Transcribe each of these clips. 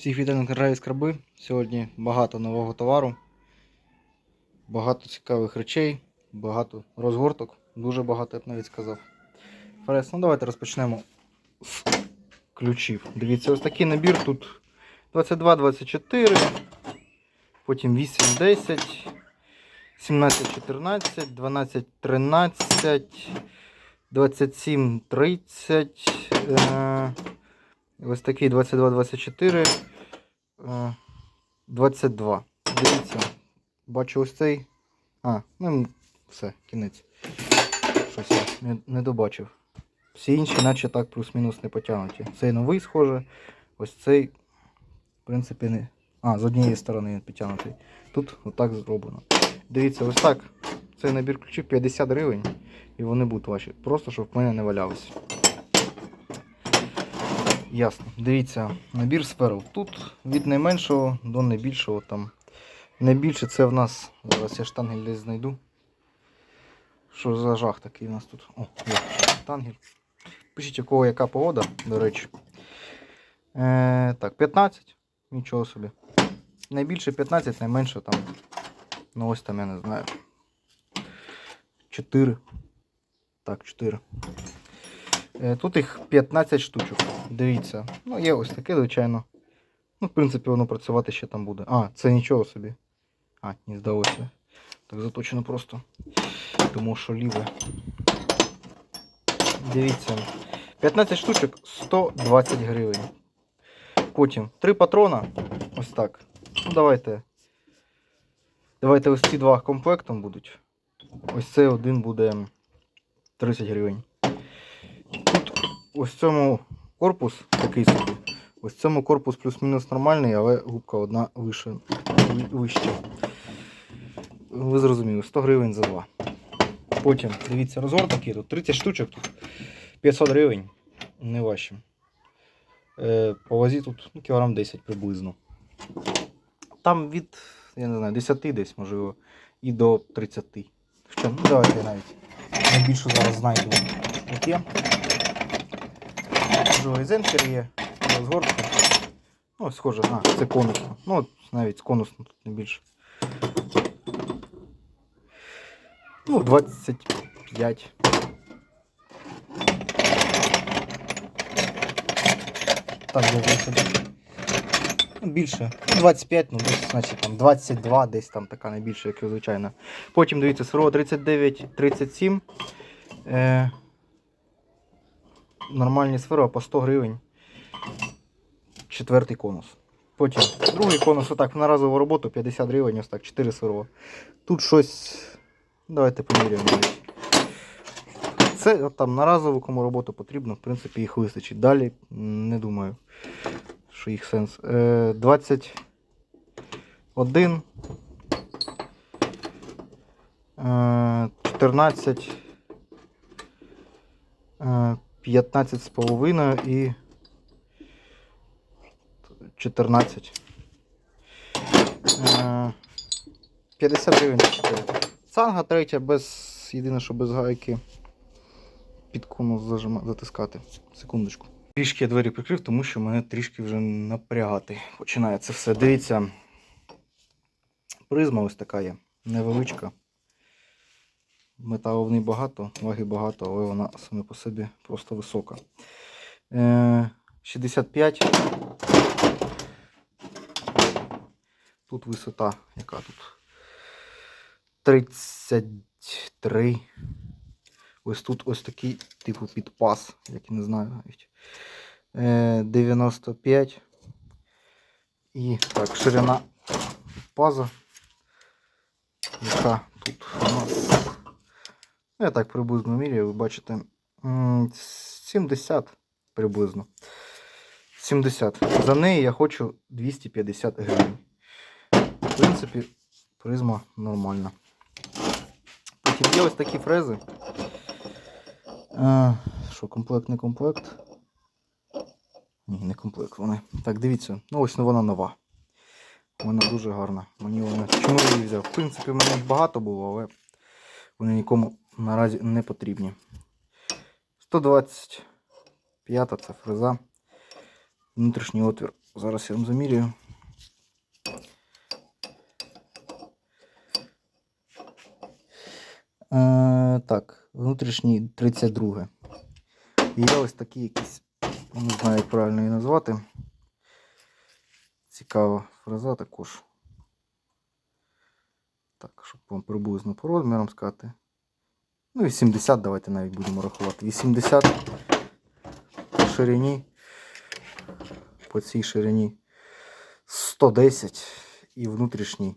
Всіх вітаю на Скраби. Сьогодні багато нового товару, багато цікавих речей, багато розгорток, дуже багато, я б навіть сказав. Ферес, ну давайте розпочнемо з ключів. Дивіться, ось такий набір тут 22, 24, потім 8, 10, 17, 14, 12, 13, 27, 30. Е Ось такий 22, 24, е, 22. Дивіться, бачу ось цей. А, ну все, кінець. Щось я не, не добачив. Всі інші, наче так, плюс-мінус не потягнуті. Цей новий схоже. Ось цей, в принципі, не. А, з однієї сторони він підтягнутий. Тут отак зроблено. Дивіться, ось так. Цей набір ключів 50 гривень. І вони будуть ваші. Просто щоб в мене не валялися. Ясно. Дивіться, набір сферов. Тут від найменшого до найбільшого там. Найбільше це в нас. Зараз я штангель десь знайду. Що за жах такий у нас тут? О, є штангель. Пишіть, у кого яка погода, до речі. Е, так, 15. Нічого собі. Найбільше 15, найменше там. Ну ось там я не знаю. 4. Так, 4. Е, Тут їх 15 штучок. Дивіться. Ну, є ось таке, звичайно. Ну, в принципі, воно працювати ще там буде. А, це нічого собі. А, не здалося. Так заточено просто. Тому що ліве. Дивіться. 15 штучок 120 гривень. Потім 3 патрона. Ось так. Ну, давайте. Давайте ось ці два комплектом будуть. Ось цей один буде 30 гривень. Тут ось цьому корпус такий собі. Ось цьому корпус плюс-мінус нормальний, але губка одна вище, ви- вища. Ви зрозуміли, 100 гривень за два. Потім, дивіться, розгор такий, тут 30 штучок, тут 500 гривень, не важче. Е, по вазі тут ну, кілограм 10 приблизно. Там від, я не знаю, 10 десь, можливо, і до 30. Що, ну давайте навіть найбільшу зараз знайду. От Живий зенкер є, розгортка. Ну, схоже, а, це конусно. Ну, навіть конусно тут не більше. Ну, 25. Так, собі. Ну, більше. Ну, 25, ну десь, значить там 22, десь там така найбільша, як звичайно. Потім дивіться, сирово 39, 37. Е, нормальні сфери по 100 гривень. Четвертий конус. Потім другий конус, отак, на разову роботу 50 гривень, ось так, 4 сирова. Тут щось. Давайте поміряємо. Це от там на разову кому роботу потрібно, в принципі, їх вистачить. Далі не думаю, що їх сенс. Е, 21. Е, 14. Е, 15 з половиною і 14. Е, 50 гривень. за чотири. Цанга третя без. Єдине, що без гайки під конус зажима, затискати. Секундочку. Трішки я двері прикрив, тому що мене трішки вже напрягати. Починає це все. Дивіться. Призма ось така є. Невеличка. Металу в багато, ваги багато, але вона саме по собі просто висока. Е, 65. Тут висота, яка тут? 33. Ось тут ось такий, типу, підпас, як я не знаю навіть. Е, 95. І так, ширина паза. Яка тут у нас. Ну, Я так приблизно міряю, ви бачите. 70 приблизно. 70. За неї я хочу 250 гривень. В принципі, призма нормальна. Потім є ось такі фрези. Що, комплект, не комплект? Ні, не комплект вони. Так, дивіться. Ну ось вона нова. Вона дуже гарна. Мені вона. Чому я її взяв? В принципі, в мене їх багато було, але вони нікому наразі не потрібні. 125 це фреза. Внутрішній отвір Зараз я вам замірюю. Е, так, внутрішній 32. І Є ось такі якісь, не знаю, як правильно її назвати. Цікава фраза також. Так, щоб вам приблизно по розмірам сказати. Ну, 80, давайте навіть будемо рахувати. 80 по ширині. По цій ширині 110 і внутрішній.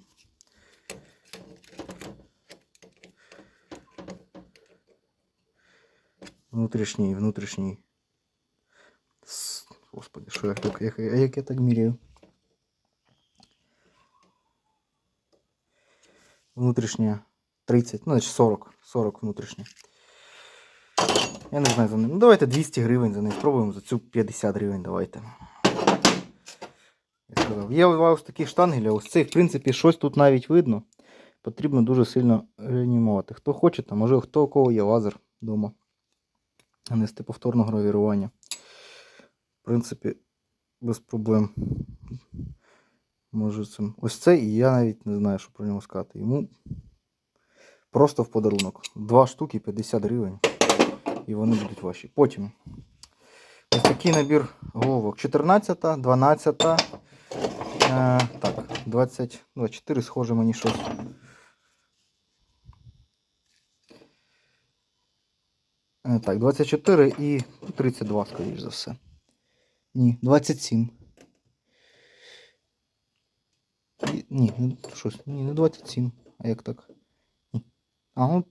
Внутрішній, внутрішній. Господи, що я так, як, як я так міряю? Внутрішня 30, ну, значить 40, 40 внутрішня. Я не знаю за ним. Ну, давайте 200 гривень за них. Спробуємо за цю 50 гривень, давайте. Я сказав. Є ось такі штангелі, ось цих, в принципі, щось тут навіть видно. Потрібно дуже сильно реанімувати. Хто хоче, там, може хто у кого є лазер вдома. Нести повторне гравірування. В принципі, без проблем. Може цим. Ось це і я навіть не знаю, що про нього сказати. Йому просто в подарунок. Два штуки 50 гривень. І вони будуть ваші. Потім ось такий набір головок. 14, 12, е, так, 20, 24 схоже мені щось. Е, Так, 24 і 32, скоріш за все. Ні, 27. І- Ні, щось, ні, не 27. А як так? Ні. А, ну,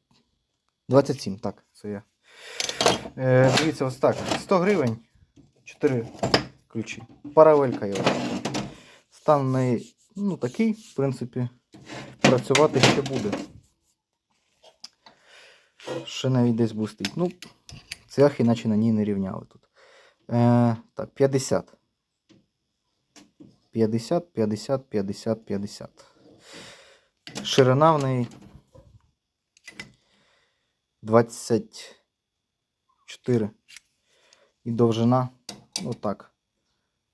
27, так, це я. Е, дивіться, ось так. 100 гривень, 4 ключі. Паралелька є. Стан неї, ну, такий, в принципі, працювати ще буде. Ще навіть десь блистить. Ну, цвях іначе на ній не рівняли тут. Е, так, 50. 50, 50, 50, 50. Ширина в неї 24. І довжина, отак.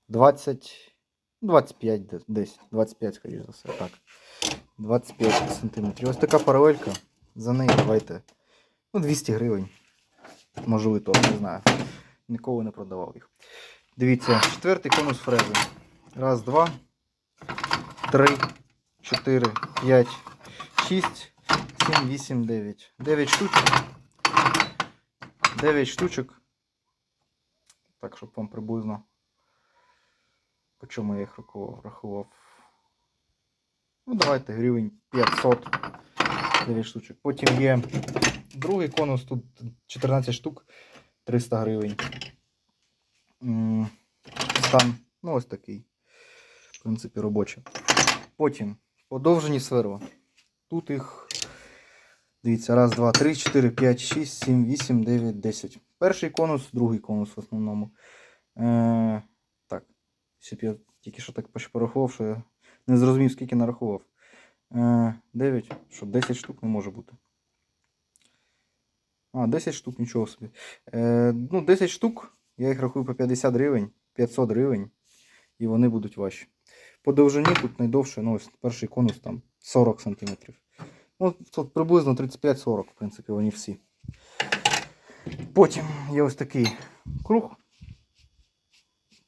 20, 25 десь. 25, скоріш за все. Так. 25 сантиметрів. Ось така паралелька. За неї давайте. Ну, 200 гривень. Можливо, не знаю. Ніколи не продавав їх. Дивіться, четвертий конус фрези. Раз, два, три, чотири, п'ять, шість, сім, вісім, дев'ять. Дев'ять штучок. Дев'ять штучок. Так, щоб вам приблизно. По чому я їх рахував? Ну, давайте гривень 500. 9 штучок. Потім є другий конус, тут 14 штук, 300 гривень. Стан, ну ось такий. В принципі, робочий. Потім подовжені сверла. Тут їх. Дивіться, раз, два, три, чотири, п'ять, шість, сім, вісім, дев'ять, десять. Перший конус, другий конус в основному. Е, так. Щоб я тільки що так порахував, що я не зрозумів, скільки нарахував. Е, 9, що 10 штук не може бути. А, 10 штук, нічого собі. Е, ну, 10 штук, я їх рахую по 50 гривень, 500 гривень, і вони будуть ваші. По довжині тут найдовше, ну, ось перший конус там 40 см. Ну, тут приблизно 35-40, в принципі, вони всі. Потім є ось такий круг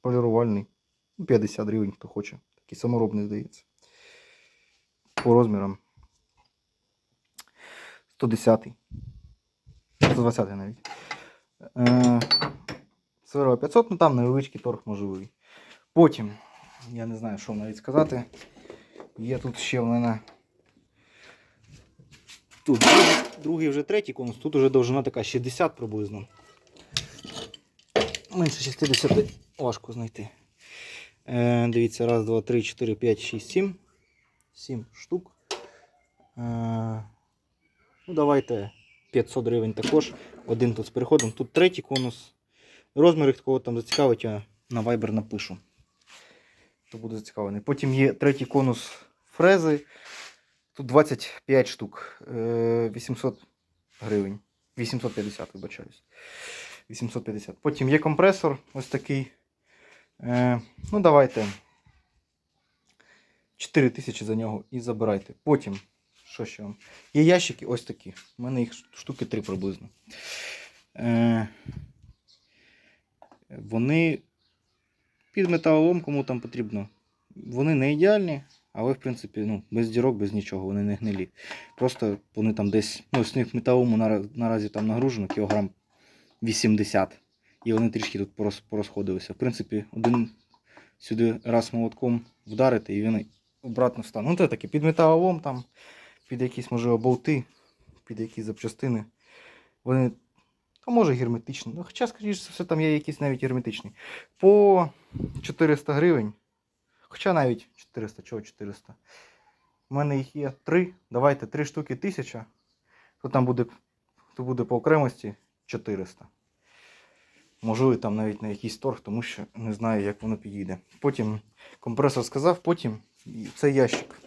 полірувальний. 50 гривень, хто хоче. Такий саморобний, здається. По розмірам 110. 120 навіть. Е, Сверла 500, ну там невеличкий торг можливий. Потім, я не знаю, що навіть сказати. Є тут ще в мене. Тут другий, вже третій конус, тут вже довжина така 60 приблизно. Менше 60 важко знайти. Е, дивіться, раз, два, три, чотири, п'ять, шість, сім. Сім штук. Е, ну, давайте 500 гривень також. Один тут з переходом. Тут третій конус. Розмір, кого там зацікавить, я на Viber напишу. Хто буде зацікавлений. Потім є третій конус фрези. Тут 25 штук. Е, 800 гривень. 850, вибачаюсь. 850. Потім є компресор ось такий. Е, ну, давайте 4 тисячі за нього і забирайте. Потім, що ще вам? Є ящики ось такі. У мене їх штуки 3 приблизно. Е, вони під металолом, кому там потрібно. Вони не ідеальні, але в принципі ну, без дірок, без нічого, вони не гнилі. Просто вони там десь, ну, них металому наразі, там нагружено кілограм 80. І вони трішки тут порозходилися. В принципі, один сюди раз молотком вдарити, і він обратно встане. Ну, це таке, під металолом, там, під якісь, можливо, болти, під якісь запчастини. Вони, то може герметичні. Ну, хоча, скоріше все, там є якісь навіть герметичні. По 400 гривень. Хоча навіть 400, чого 400. У мене їх є 3. Давайте 3 штуки 1000. То там буде, то буде по окремості 400. Можливо, там навіть на якийсь торг, тому що не знаю, як воно підійде. Потім компресор сказав, потім і цей ящик.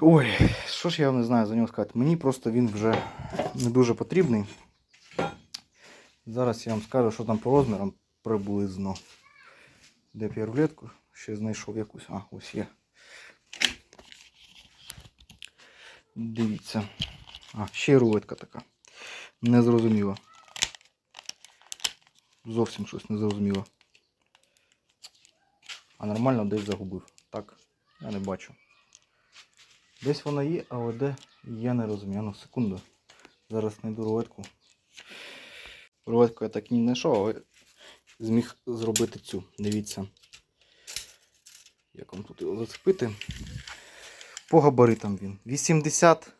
Ой, що ж я не знаю за нього сказати. Мені просто він вже не дуже потрібний. Зараз я вам скажу, що там по розмірам приблизно. Де я рулетку ще знайшов якусь. А, ось є. Дивіться. А, ще й рулетка така. Незрозуміло. Зовсім щось незрозуміло. А нормально десь загубив. Так, я не бачу. Десь вона є, але де я не розумію. Ну, секунду. Зараз знайду рулетку. Рулетку я так і не знайшов, але зміг зробити цю. Дивіться. Як вам тут його зацепити? По габаритам він. 80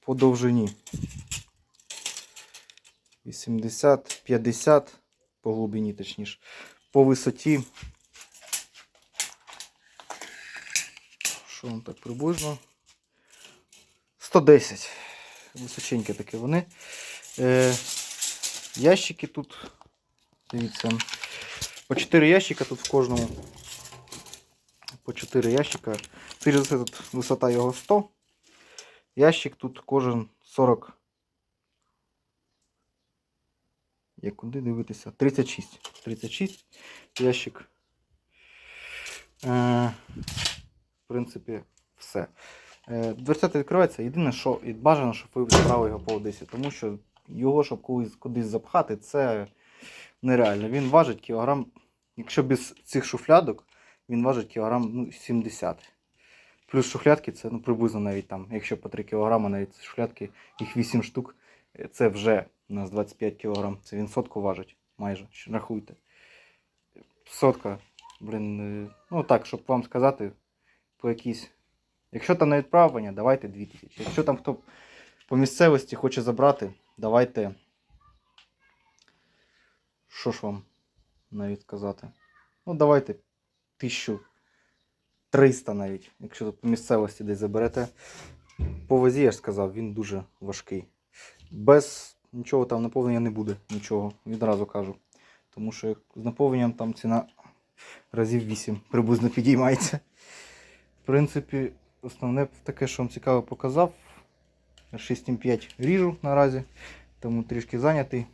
по довжині. 80, 50 по глибині, точніше. По висоті. Що вам так приблизно? 110. Височенькі такі вони. Е, ящики тут. Дивіться. По 4 ящика тут в кожному. По 4 ящика. Скоріше за все, висота його 100. Ящик тут кожен 40. Як куди дивитися? 36. 36 ящик. Е, в принципі, все. Е, дверцята відкривається. Єдине, що бажано, щоб ви забрали його по Одесі, тому що його, щоб колись кудись запхати, це нереально. Він важить кілограм, якщо без цих шуфлядок, він важить кілограм ну, 70. Плюс шухлядки це ну, приблизно навіть там, якщо по 3 кг, навіть шухлядки, їх 8 штук, це вже у нас 25 кг. Це він сотку важить майже. Рахуйте. Сотка, блін, е, ну так, щоб вам сказати, по якійсь. Якщо там на відправлення, давайте 2000. Якщо там хто по місцевості хоче забрати, давайте. Що ж вам навіть сказати? Ну, давайте 1300 навіть, якщо по місцевості десь заберете. По вазі, я ж сказав, він дуже важкий. Без нічого там наповнення не буде, нічого, відразу кажу. Тому що з наповненням там ціна разів 8 приблизно підіймається. В принципі, основне таке, що вам цікаво показав. 6,5 ріжу наразі, тому трішки зайнятий.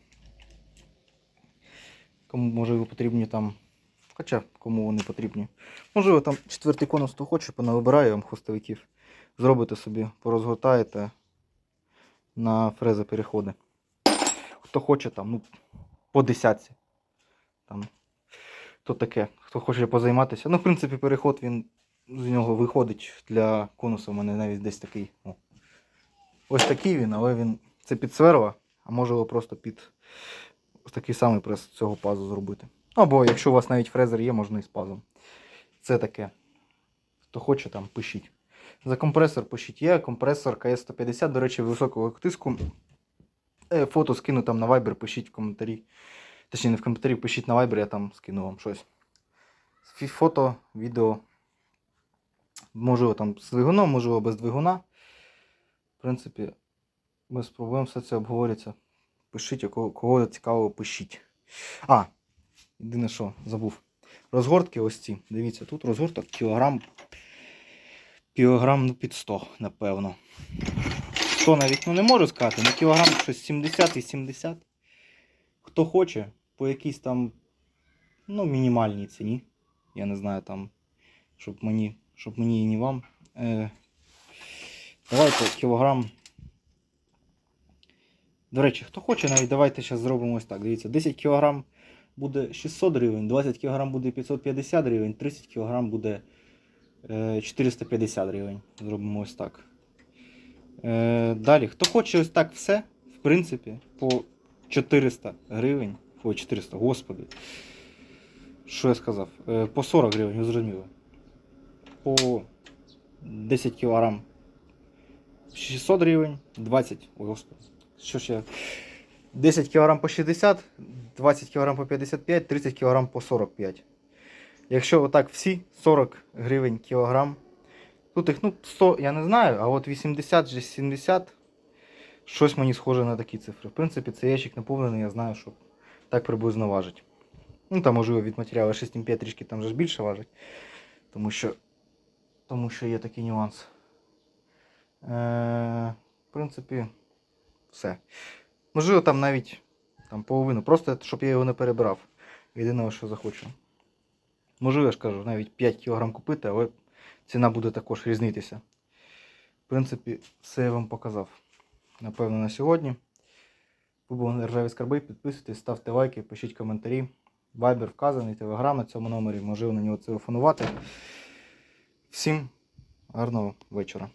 Кому можливо потрібні там. Хоча кому вони потрібні. Можливо, там четвертий конус, хто хоче, понавибираю вам хвостовиків. Зробите собі, порозгортаєте на фрези переходи. Хто хоче там, ну, по десятці. Там, то таке. Хто хоче позайматися. Ну, в принципі, переход він з нього виходить для конуса. У мене навіть десь такий. О. Ось такий він, але він. Це під сверла, а може його просто під такий самий прес цього пазу зробити. Або якщо у вас навіть фрезер є, можна і з пазом. Це таке. Хто хоче там, пишіть. За компресор пишіть. Є компресор КС-150, до речі, високого тиску. Е, Фото скину там на Viber, пишіть в коментарі. Точніше, не в коментарі, пишіть на Viber, я там скину вам щось. Фото, відео. Можливо, там з двигуном, можливо, без двигуна. В принципі, без проблем все це обговорюється. Пишіть, кого, кого цікаво, пишіть. А, єдине що, забув. Розгортки ось ці. Дивіться, тут розгорток кілограм. Кілограм ну, під 100, напевно. 100 навіть ну, не можу сказати, ну кілограм щось 70 і 70. Хто хоче, по якійсь там ну, мінімальній ціні. Я не знаю там, щоб мені, щоб мені і не вам. Е, давайте кілограм. До речі, хто хоче, навіть давайте зараз зробимо ось так. Дивіться, 10 кг буде 600 гривень, 20 кг буде 550 гривень, 30 кг буде е, 450 гривень. Зробимо ось так. Е, далі, хто хоче ось так все, в принципі, по 400 гривень. Ой, 400, господи. Що я сказав? Е, по 40 гривень, ви зрозуміли. По 10 кг 600 гривень, 20. Ой, господи. Що ж я. 10 кг по 60, 20 кг по 55, 30 кг по 45. Якщо отак всі 40 гривень кілограм. Тут їх, ну, 100, я не знаю, а от 80 же 70. Щось мені схоже на такі цифри. В принципі, цей ящик наповнений, я знаю, що так приблизно важить. Ну, там, можливо, від матеріалу 6,5 трішки там же ж більше важить. Тому що, тому що є такий нюанс. Е, в принципі, все. Можливо, там навіть там, половину. Просто щоб я його не перебирав. Єдине, що захочу. Можливо, я ж кажу, навіть 5 кг купити, але ціна буде також різнитися. В принципі, все я вам показав. Напевно, на сьогодні. Ви були ржаві скарби, підписуйтесь, ставте лайки, пишіть коментарі. Вайбер вказаний, телеграм на цьому номері, можливо на нього телефонувати. Всім гарного вечора.